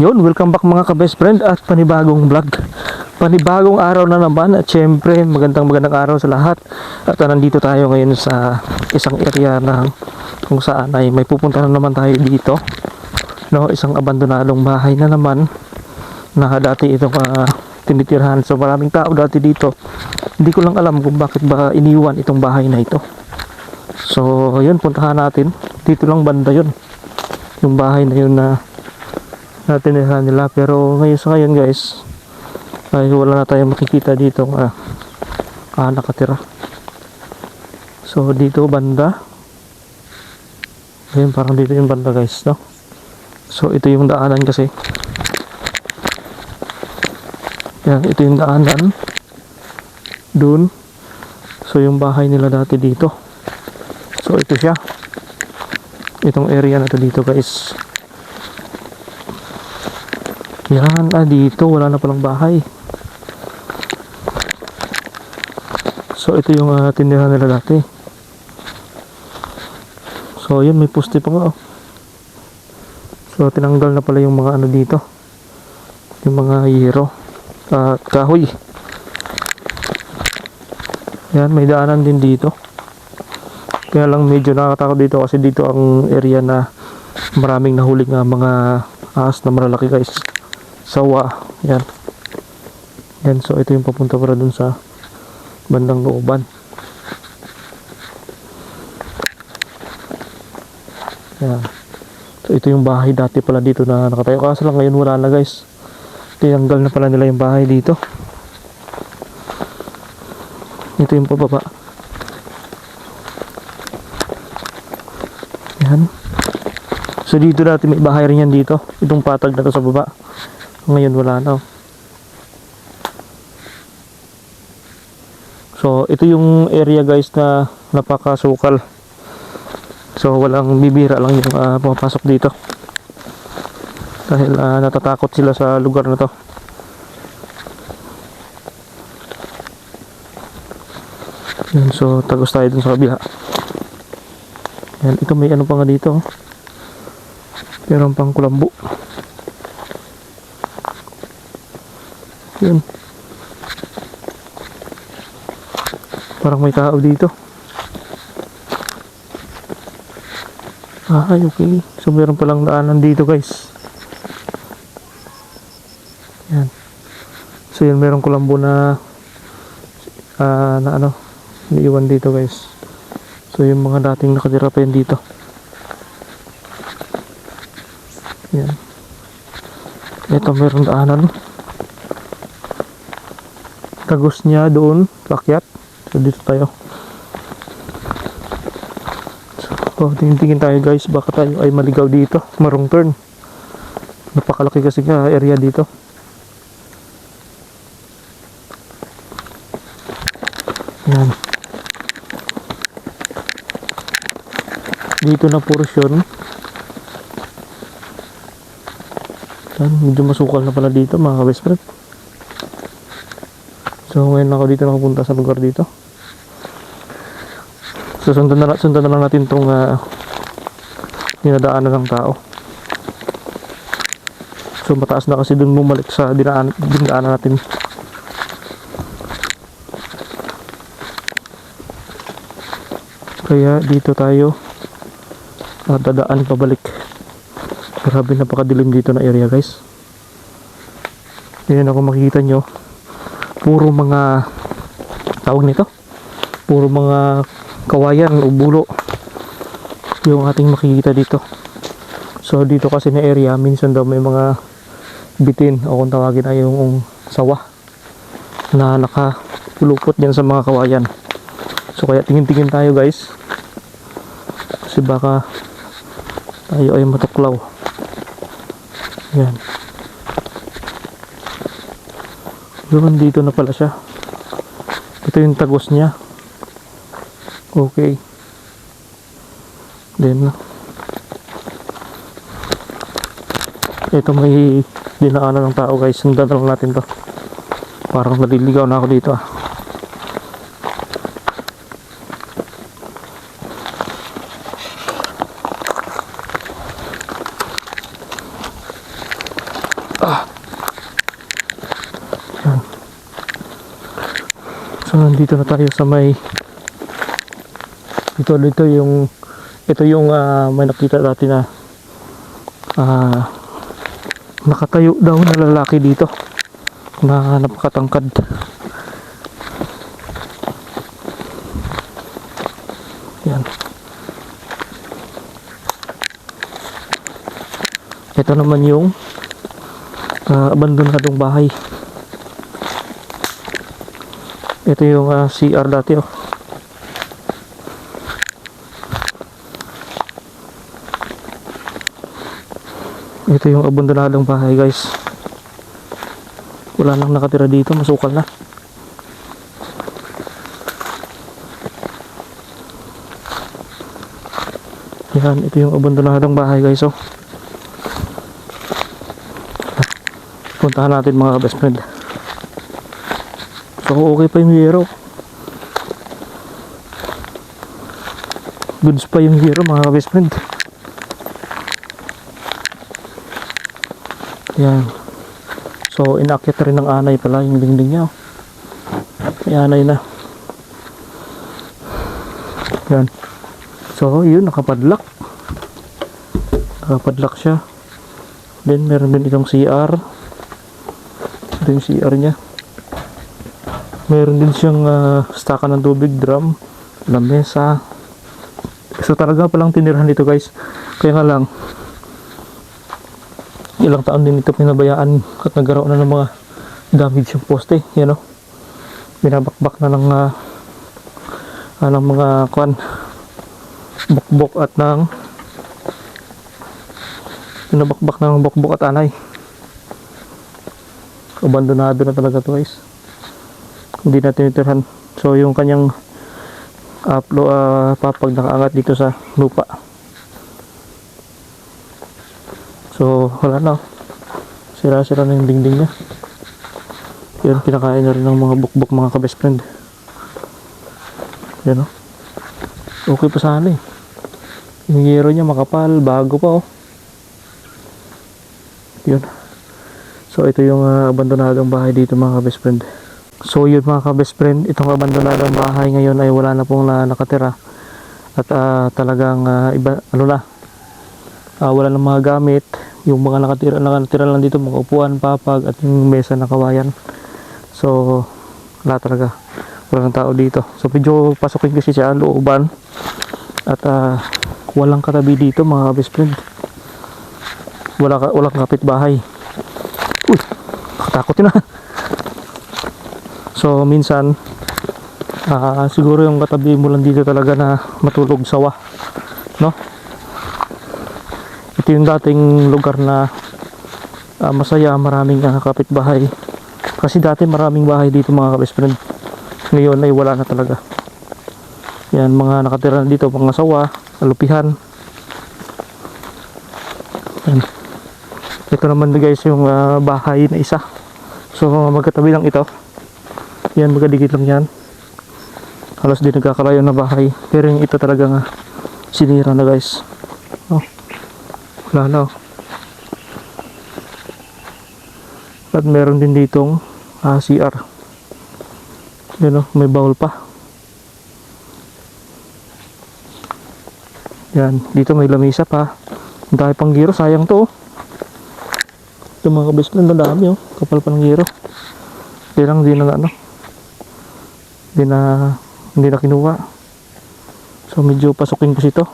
Yun, welcome back mga ka-best friend at panibagong vlog. Panibagong araw na naman at syempre magandang magandang araw sa lahat. At uh, nandito tayo ngayon sa isang area na kung saan ay may pupunta na naman tayo dito. No, isang abandonadong bahay na naman na dati itong uh, tinitirhan. So maraming tao dati dito. Hindi ko lang alam kung bakit ba iniwan itong bahay na ito. So, yun, puntahan natin. Dito lang banda yun. Yung bahay na yun na na tinirahan nila. Pero ngayon sa ngayon guys ay wala na tayong makikita dito ah, ah nakatira. So dito banda. Ayun parang dito yung banda guys no? So ito yung daanan kasi. Yan ito yung daanan. Dun. So yung bahay nila dati dito. So ito siya. Itong area na to dito guys yan, ah dito, wala na palang bahay. So ito yung uh, tindahan nila dati. So yun, may poste pa nga oh. So tinanggal na pala yung mga ano dito. Yung mga hero. At kahoy. Yan, may daanan din dito. Kaya lang medyo nakakatakot dito kasi dito ang area na maraming nahuling nga mga ahas na malalaki guys sawa. Yan. Yan. So ito yung papunta para dun sa bandang looban. Yan. So ito yung bahay dati pala dito na nakatayo. Kaso lang ngayon wala na guys. Tinanggal na pala nila yung bahay dito. Ito yung pababa. Yan. So dito dati may bahay rin yan dito. Itong patag na to sa baba ngayon wala na. So, ito yung area guys na napakasukal. So, walang bibira lang yung uh, pumapasok dito. Dahil ah, natatakot sila sa lugar na to. Yan, so tagos tayo dun sa kabila. Yan, ito may ano pa nga dito. oh. Meron pang kulambo. Yun. Parang may tao dito. Ah, ay, okay. So, meron palang daanan dito, guys. Yan. So, yan, meron kulambo na ah, na ano, iniiwan dito, guys. So, yung mga dating nakatira pa yan dito. Yan. Ito, meron daanan tagos niya doon pakyat so dito tayo. So tingin-tingin tayo guys. Baka tayo ay maligaw dito. Marong turn. Napakalaki kasi nga area dito. Yan. Dito na portion yan medyo masukal na pala dito mga best friend So ngayon ako dito nakapunta sa lugar dito. So sundan na, sundan na lang natin itong uh, dinadaanan ng tao. So mataas na kasi dun bumalik sa dinaan, dinaanan natin. Kaya dito tayo uh, dadaan pabalik. Grabe napakadilim dito na area guys. Yan ako makikita nyo puro mga tawag nito? Puro mga kawayan o bulo yung ating makikita dito. So dito kasi na area minsan daw may mga bitin o kung tawagin ay yung sawa na nakapulupot dyan sa mga kawayan. So kaya tingin-tingin tayo guys. Kasi baka tayo ay matuklaw. Yan yun dito na pala siya. Ito yung tagos niya. Okay. Then ito may dinaanan ng tao guys. Sundan lang natin to. Parang naliligaw na ako dito Ah. Yan. Nandito na tayo sa may ito dito yung ito yung ah, may nakita dati na ah, nakatayo daw na lalaki dito na napakatangkad. Yan. Ito naman yung ah, abandonadong bahay ito yung ah, CR dati oh Ito yung abandonadong bahay guys. Wala nang nakatira dito, masukal na. Yan, ito yung abandonadong bahay guys oh. Puntahan natin mga best friend. So okay pa yung hero. Goods pa yung hero mga best friend. Yan. So, inakyat rin ng anay pala yung dingding niya. May anay na. Yan. So, yun, nakapadlock. Nakapadlock siya. Then, meron din itong CR. Ito yung CR niya. Meron din siyang uh, staka ng tubig, drum, lamesa. So, talaga palang tinirahan dito guys. Kaya nga lang, ilang taon din ito pinabayaan at nagkaroon na ng mga damage yung poste yan o binabakbak na ng uh, ah, ng mga kwan bukbok at ng binabakbak ng bukbok at anay abandonado na talaga to guys hindi na tinitirhan so yung kanyang upload uh, papag nakaangat dito sa lupa So, wala na. Sira-sira na yung dingding niya. Yan, kinakain na rin ng mga bukbok mga ka-best friend. Yan o. Okay pa sana eh. Yung yero niya makapal, bago pa oh. Yun. So, ito yung ah, abandonadong bahay dito mga ka-best friend. So, yun mga ka-best friend, itong abandonadong bahay ngayon ay wala na pong na nakatira. At ah, talagang ah, iba, ano na, ah, wala ng mga gamit. Yung mga nakatira, nakatira lang dito mga upuan, papag at yung mesa na kawayan. So wala talaga. Wala ng tao dito. So medyo pasukin kasi siya looban. At ah, walang katabi dito mga best friend. Wala, walang kapitbahay. Uy nakatakot yun ah so minsan ah, siguro yung katabi mo lang dito talaga na matulog sawa no ito yung dating lugar na ah, masaya, maraming uh, kapitbahay. Kasi dati maraming bahay dito mga best friend. Ngayon ay wala na talaga. Yan, mga nakatira na dito, mga sawa, alupihan. Yan. Ito naman guys yung ah, bahay na isa. So magkatabi lang ito. Yan, magkadikit lang yan. Halos di nagkakalayo na bahay. Pero yung ito talaga nga sinira na guys. Oh. Wala na oh. At meron din ditong ah, CR. Yan oh, may bowl pa. Yan, dito may lamisa pa. Ang dami pang giro, sayang to oh. Ito mga kabis na dami oh. Kapal pa ng giro. Hindi lang, hindi na ano. Hindi na, hindi na kinuha. So medyo pasukin ko ito.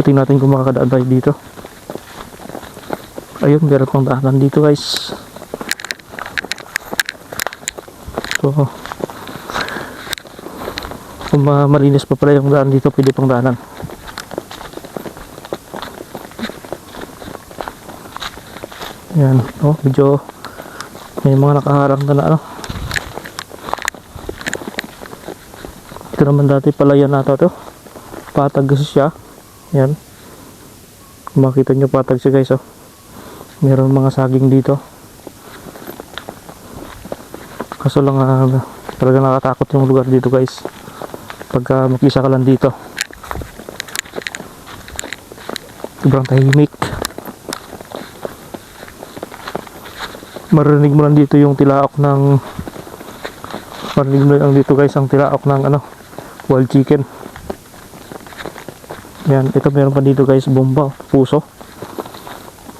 Tingnan natin kung makakadaan tayo dito. Ayun, meron pang daanan dito guys. So, kung ma- malinis pa pala yung daan dito, pwede pang daanan. Yan, oh, medyo may mga nakaharang na na ano. Ito naman dati palayan nata to. Patag siya. Yan. Makita nyo patag siya guys oh. Meron mga saging dito. Kaso lang ah, talaga nakatakot yung lugar dito guys. Pagka mag-isa ka lang dito. Sobrang tahimik. Marinig mo lang dito yung tilaok ng Marinig mo lang dito guys ang tilaok ng ano wild chicken. Yan, ito meron pa dito guys bomba, puso.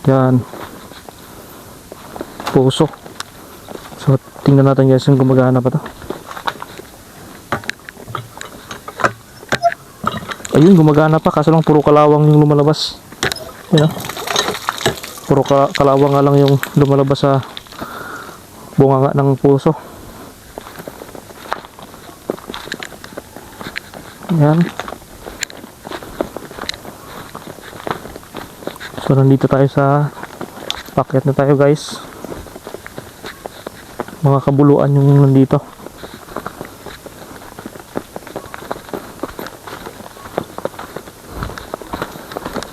Yan. Puso. So, tingnan natin guys kung gumagana pa to. Ayun, gumagana pa kaso lang puro kalawang yung lumalabas. Yan ah. Puro ka kalawang nga lang yung lumalabas sa bunganga ng puso. Yan. So, nandito tayo sa packet na tayo guys. Mga kabuluan yung nandito.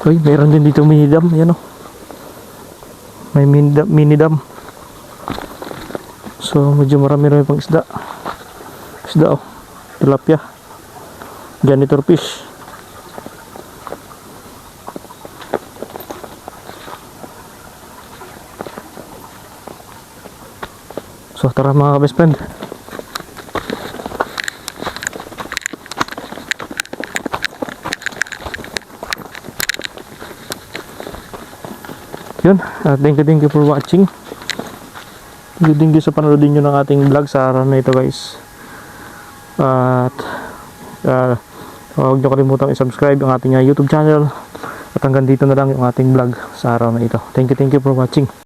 Uy, meron din dito mini dam. Yan o. May mini dam, mini dam. So, medyo marami-rami pang isda. Isda oh. Tilapia. Janitor fish. So, tara mga best friend. Yun, uh, thank you, thank you for watching. Thank you sa panonood nyo ng ating vlog sa araw na ito guys. At uh, huwag nyo kalimutang i-subscribe ang ating uh, YouTube channel. At hanggang dito na lang yung ating vlog sa araw na ito. Thank you, thank you for watching.